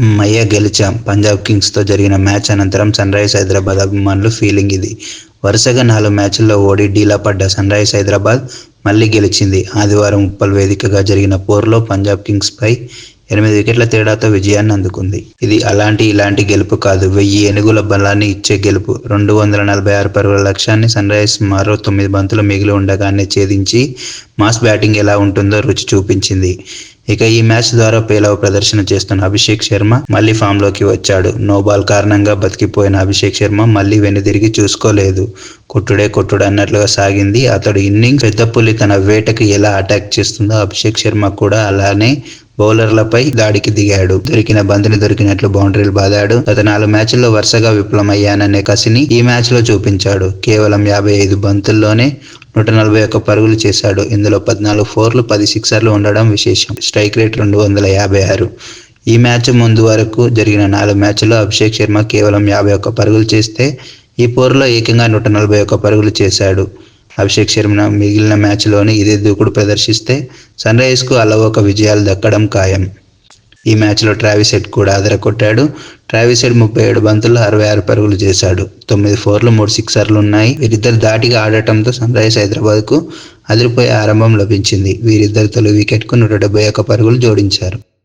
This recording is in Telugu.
మయ్య గెలిచాం. పంజాబ్ కింగ్స్తో జరిగిన మ్యాచ్ అనంతరం సన్ రైజ్ హైదరాబాద్ అభిమానులు ఫీలింగ్ ఇది. వరుసగా నాలుగు మ్యాచ్ల్లో ఓడి డీలా పడ్డ సన్ రైజ్ హైదరాబాద్ మళ్ళీ గెలిచింది. ఆదివారం ఉప్పల్ వేదికగా జరిగిన పోర్లో పంజాబ్ కింగ్స్పై ఎనిమిది వికెట్ల తేడాతో విజయాన్ని అందుకుంది. ఇది అలాంటి ఇలాంటి గెలుపు కాదు. వెయ్యి ఏనుగుల బలాన్ని ఇచ్చే గెలుపు. రెండు వందల నలభై ఆరు పరుగుల లక్ష్యాన్ని సన్ రైజర్స్ మరో తొమ్మిది బంతులు మిగిలి ఉండగానే ఛేదించి మాస్ బ్యాటింగ్ ఎలా ఉంటుందో రుచి చూపించింది. ఇక ఈ మ్యాచ్ ద్వారా పేలవ ప్రదర్శన చేస్తున్న అభిషేక్ శర్మ మళ్ళీ ఫామ్లోకి వచ్చాడు. నోబాల్ కారణంగా బతికిపోయిన అభిషేక్ శర్మ మళ్ళీ వెనుదిరిగి చూసుకోలేదు. కొట్టుడే కొట్టుడు అన్నట్లుగా సాగింది. అతడు ఇన్నింగ్ పెద్ద పులి తన వేటకి ఎలా అటాక్ చేస్తుందో అభిషేక్ శర్మ కూడా అలానే బౌలర్లపై దాడికి దిగాడు. దొరికిన బంతిని దొరికినట్లు బౌండరీలు బాదాడు. గత నాలుగు మ్యాచ్ల్లో వరుసగా విఫలమయ్యాననే కసిని ఈ మ్యాచ్లో చూపించాడు. కేవలం యాభై ఐదు బంతుల్లోనే నూట నలభై ఒక్క పరుగులు చేశాడు. ఇందులో పద్నాలుగు ఫోర్లు పది సిక్సర్లు ఉండడం విశేషం. స్ట్రైక్ రేట్ రెండు వందల యాభై ఆరు. ఈ మ్యాచ్ ముందు వరకు జరిగిన నాలుగు మ్యాచ్ల్లో అభిషేక్ శర్మ కేవలం యాభై ఒక్క పరుగులు చేస్తే ఈ పోరులో ఏకంగా నూట నలభై ఒక్క పరుగులు చేశాడు. అభిషేక్ శర్మ మిగిలిన మ్యాచ్లోని ఇదే దూకుడు ప్రదర్శిస్తే సన్ రైజర్స్కు అలవోక విజయాలు దక్కడం ఖాయం. ఈ మ్యాచ్లో ట్రావిస్ హెడ్ కూడా అదరకొట్టాడు ట్రావిస్ హెడ్ ముప్పై ఏడు బంతుల్లో అరవై ఆరు పరుగులు చేశాడు. తొమ్మిది ఫోర్లు మూడు సిక్సర్లు ఉన్నాయి వీరిద్దరు దాటిగా ఆడటంతో సన్ రైజర్స్ హైదరాబాద్కు అదిరిపోయే ఆరంభం లభించింది. వీరిద్దరు తొలి వికెట్కు నూట డెబ్బై ఒక్క పరుగులు జోడించారు.